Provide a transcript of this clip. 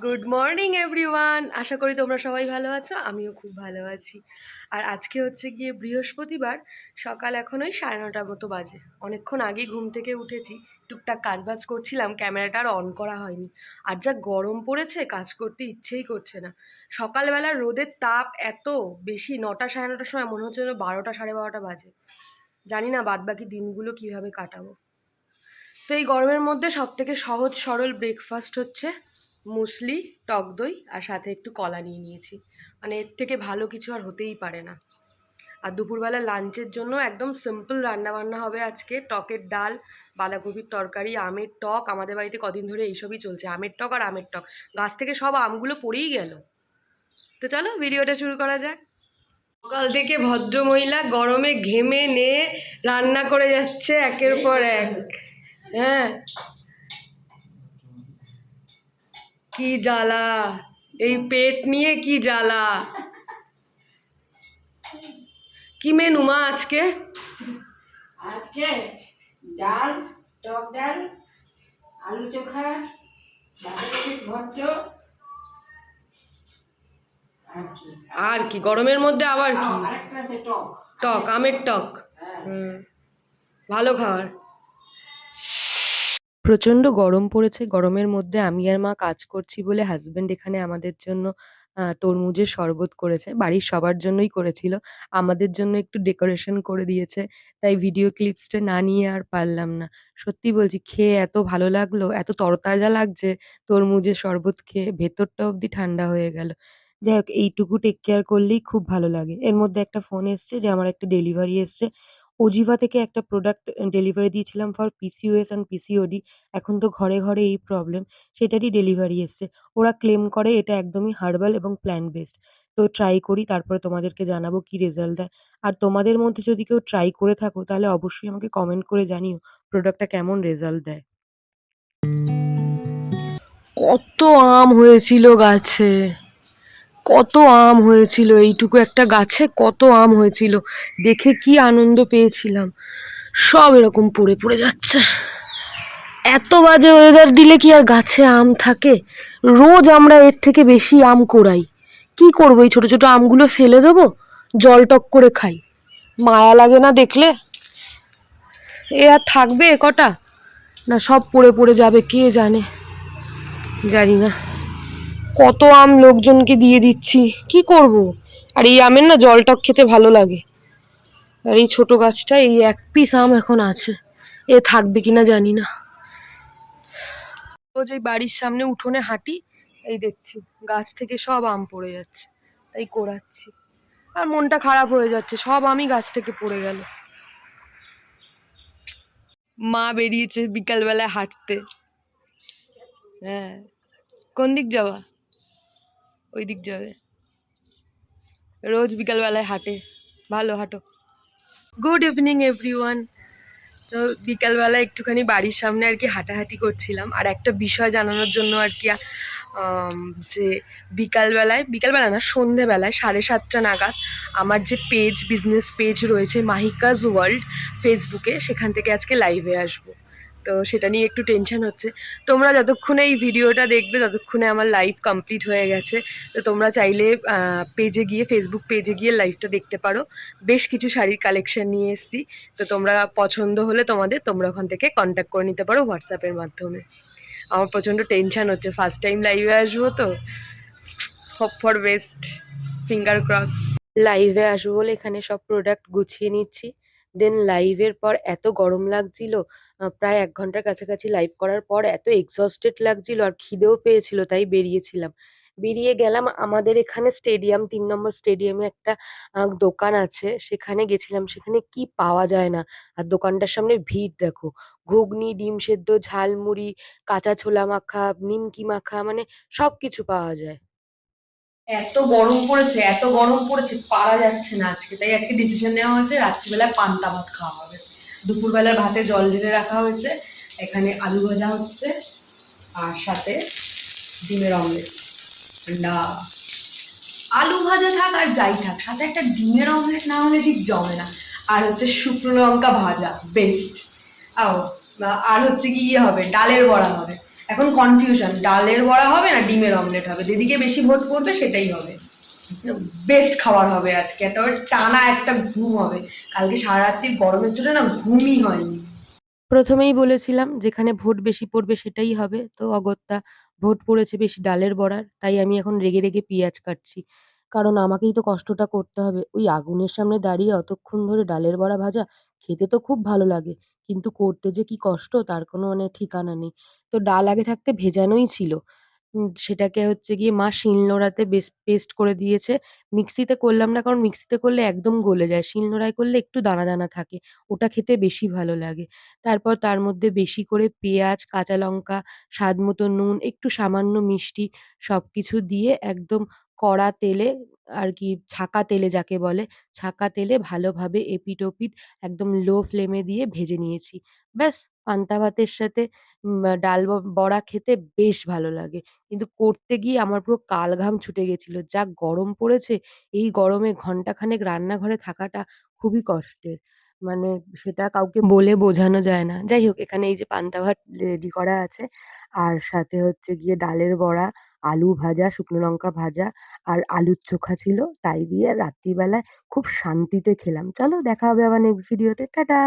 Good morning everyone আশা করি তোমরা সবাই ভালো আছো, আমিও খুব ভালো আছি। আর আজকে হচ্ছে গিয়ে বৃহস্পতিবার, সকাল এখন ওই সাড়ে নটার মতো বাজে। অনেকক্ষণ আগে ঘুম থেকে উঠেছি, টুকটাক কাজবাজ করছিলাম, ক্যামেরাটা আর অন করা হয়নি। আর যা গরম পড়েছে, কাজ করতে ইচ্ছেই করছে না। সকালবেলা রোদের তাপ এত বেশি, নটা সাড়ে নটার সময় মনে হচ্ছে যেন বারোটা সাড়ে বারোটা বাজে। জানি না বাদবাকি দিনগুলো কীভাবে কাটাবো। তো এই গরমের মধ্যে সবথেকে সহজ সরল ব্রেকফাস্ট হচ্ছে মুসলি, টক দই আর সাথে একটু কলা নিয়ে নিয়েছি। মানে এর থেকে ভালো কিছু আর হতেই পারে না। আর দুপুরবেলা লাঞ্চের জন্য একদম সিম্পল রান্নাবান্না হবে আজকে। টকের ডাল, বাঁধাকপির তরকারি, আমের টক। আমাদের বাড়িতে কদিন ধরে এইসবই চলছে। আমের টক আর আমের টক। গাছ থেকে সব আমগুলো পড়েই গেল। তো চলো ভিডিওটা শুরু করা যাক। সকাল থেকে ভদ্রমহিলা গরমে ঘেমে নে রান্না করে যাচ্ছে একের পর এক। হ্যাঁ। কি জ্বালা? এই পেট নিয়ে কি জ্বালা? কি মেনু মা আজকে? আজকে ডাল টক ডাল আলু চোখা আর কি? গরমের মধ্যে আবার কি? টক। টক আমের টক। হ্যাঁ। ভালো খাবার। প্রচণ্ড গরম পড়েছে। গরমের মধ্যে আমি আর মা কাজ করছি বলে হাজবেন্ড এখানে আমাদের জন্য তরমুজের শরবত করেছে। বাড়ির সবার জন্যই করেছিল। আমাদের জন্য একটু ডেকোরেশন করে দিয়েছে। তাই ভিডিও ক্লিপসটা না নিয়ে আর পারলাম না। সত্যি বলছি, খেয়ে এত ভালো লাগল, এত তরতাজা লাগছে তরমুজের শরবত খেয়ে। ভেতরটা অবধি ঠান্ডা হয়ে গেল। যাই হোক, এইটুকু টেক কেয়ার করলেই খুব ভালো লাগে। এর মধ্যে একটা ফোন এসছে যে, আমার একটা ডেলিভারি এসছে। অজিভা থেকে একটা প্রোডাক্ট ডেলিভারি দিয়েছিলাম ফর পিসিওএস অ্যান্ড পিসিওডি এখন তো ঘরে ঘরে এই প্রবলেম সেটারই ডেলিভারি এসছে। ওরা ক্লেম করে এটা একদমই হার্বাল এবং প্ল্যান্ট বেসড তো ট্রাই করি, তারপরে তোমাদেরকে জানাব কি রেজাল্ট দেয়। আর তোমাদের মধ্যে যদি কেউ ট্রাই করে থাকো, তাহলে অবশ্যই আমাকে কমেন্ট করে জানিও প্রোডাক্টটা কেমন রেজাল্ট দেয়। কত আম হয়েছিল গাছে। কত আম হয়েছিল, এইটুকু একটা গাছে কত আম হয়েছিল, দেখে কি আনন্দ পেয়েছিলাম। সব এরকম পড়ে পড়ে যাচ্ছে। এত বাজে ওয়েদার দিলে কি আর গাছে আম থাকে? রোজ আমরা এর থেকে বেশি আম কোড়াই কি করব, এই ছোটো ছোটো আমগুলো ফেলে দেবো? জল টক করে খাই। মায়া লাগে না দেখলে? এ আর থাকবে কটা? না সব পড়ে পড়ে যাবে, কে জানে? জানি না। কত আম লোকজনকে দিয়ে দিচ্ছি? কি করব? আর এই আমের না জল টক খেতে ভালো লাগে। আর এই ছোট গাছটা এই এক পিস আম এখন আছে। এ থাকবে কিনা জানি না। রোজ এই বাড়ির সামনে উঠোনে হাঁটি, এই দেখছি গাছ থেকে সব আম পড়ে যাচ্ছে, তাই কোড়াচ্ছি আর মনটা খারাপ হয়ে যাচ্ছে, সব আমি গাছ থেকে পড়ে গেল। মা বেরিয়েছে বিকালবেলায় হাঁটতে। হ্যাঁ কোন দিক যাওয়া? ওই দিক যাবে রোজ বিকালবেলায় হাঁটে। ভালো হাঁটো। গুড ইভিনিং এভরিওয়ান তো বিকালবেলা একটুখানি বাড়ির সামনে আর কি হাঁটাহাঁটি করছিলাম। আর একটা বিষয় জানানোর জন্য আর কি যে বিকালবেলায় বিকালবেলা না, সন্ধেবেলায় সাড়ে সাতটা নাগাদ আমার যে পেজ বিজনেস পেজ রয়েছে মাহিকাজ ওয়ার্ল্ড ফেসবুকে, সেখান থেকে আজকে লাইভে আসব। তো সেটা নিয়ে একটু টেনশন হচ্ছে। তোমরা যতক্ষণে এই ভিডিওটা দেখবে, ততক্ষণে আমার লাইভ কমপ্লিট হয়ে গেছে। তো তোমরা চাইলে পেজে গিয়ে ফেসবুক পেজে গিয়ে লাইভটা দেখতে পারো। বেশ কিছু শাড়ির কালেকশন নিয়ে এসেছি। তো তোমরা পছন্দ হলে তোমাদের, তোমরা ওখান থেকে কন্ট্যাক্ট করে নিতে পারো হোয়াটসঅ্যাপের মাধ্যমে। আমার প্রচণ্ড টেনশন হচ্ছে। ফার্স্ট টাইম লাইভে আসব তো। Hope for best finger cross লাইভে আসব বলে এখানে সব প্রোডাক্ট গুছিয়ে নিচ্ছি। দেন লাইভের পর এত গরম লাগছিল প্রায় এক ঘণ্টার কাছাকাছি লাইভ করার পর এত এক্সস্টেড লাগছিল আর খিদেও পেয়েছিল, তাই বেরিয়েছিলাম। বেরিয়ে গেলাম আমাদের এখানে স্টেডিয়াম তিন নম্বর স্টেডিয়ামে একটা দোকান আছে, সেখানে গেছিলাম, সেখানে কি পাওয়া যায় না। আর দোকানটার সামনে ভিড় দেখো, ঘুগনি, ডিম সেদ্ধ, ঝালমুড়ি, কাঁচা ছোলা মাখা, নিমকি মাখা মানে সবকিছু পাওয়া যায়। এত গরম পড়েছে, এত গরম পড়েছে, পারা যাচ্ছে না আজকে। তাই আজকে ডিসিশন নেওয়া হয়েছে, রাত্রিবেলায় পান্তা ভাত খাওয়া হবে। দুপুরবেলার ভাতে জল ঢেলে রাখা হয়েছে, এখানে আলু ভাজা হচ্ছে, আর সাথে ডিমের অমলেট ঠান্ডা আলু ভাজা থাক আর যাই থাক, সাথে একটা ডিমের অমলেট না হলে ঠিক জমে না। আর হচ্ছে শুকনো লঙ্কা ভাজা বেস্ট আও আর হচ্ছে কি ইয়ে হবে, ডালের বড়া হবে। এখন কনফিউশন ডালের বড়া হবে না ডিমের অমলেট হবে? যেদিকে বেশি ভোট পড়বে সেটাই হবে। বেস্ট খাবার হবে আজকে একটা টানা একটা ঘুম হবে। কালকে সারা রাত্রি গরমের জন্য না ঘুমই হয়নি। প্রথমেই বলেছিলাম, যেখানে ভোট বেশি পড়বে সেটাই হবে। তো অগত্যা ভোট পড়েছে বেশি ডালের বড়ার, তাই আমি এখন রেগে রেগে পেঁয়াজ কাটছি। কারণ আমাকেই তো কষ্টটা করতে হবে। ওই আগুনের সামনে দাঁড়িয়ে অতক্ষণ ধরে ডালের বড়া ভাজা খেতে তো খুব ভালো লাগে, কিন্তু করতে যে কি কষ্ট তার কোনো মানে ঠিকানা নেই। তো ডাল আগে থাকতে ভেজানোই ছিল। সেটাকে হচ্ছে গিয়ে মা শিলনোড়াতে বেশ পেস্ট করে দিয়েছে। মিক্সিতে করলাম না কারণ মিক্সিতে করলে একদম গলে যায়। শিলনোড়ায় করলে একটু দানা দানা থাকে, ওটা খেতে বেশি ভালো লাগে। তারপর তার মধ্যে বেশি করে পেঁয়াজ, কাঁচা লঙ্কা, স্বাদ মতো নুন, একটু সামান্য মিষ্টি সব কিছু দিয়ে একদম কড়া তেলে আর কি ছাঁকা তেলে যাকে বলে ছাঁকা তেলে ভালোভাবে এপিঠ ওপিঠ একদম লো ফ্লেমে দিয়ে ভেজে নিয়েছি। ব্যাস পান্তা ভাতের সাথে উম, ডাল ব- বড়া খেতে বেশ ভালো লাগে। কিন্তু করতে গিয়ে আমার পুরো কালঘাম ছুটে গেছিল। যা গরম পড়েছে এই গরমে ঘন্টাখানেক রান্নাঘরে থাকাটা খুবই কষ্টের। মানে সেটা কাউকে বলে বোঝানো যায় না। যাই হোক এখানে এই যে পান্তা ভাত রেডি করা আছে। আর সাথে হচ্ছে গিয়ে ডালের বড়া, আলু ভাজা, শুকনো লঙ্কা ভাজা আর আলুর চোখা ছিল। তাই দিয়ে রাত্রিবেলায় খুব শান্তিতে খেলাম। চলো দেখা হবে আবার নেক্সট ভিডিওতে। টাটা!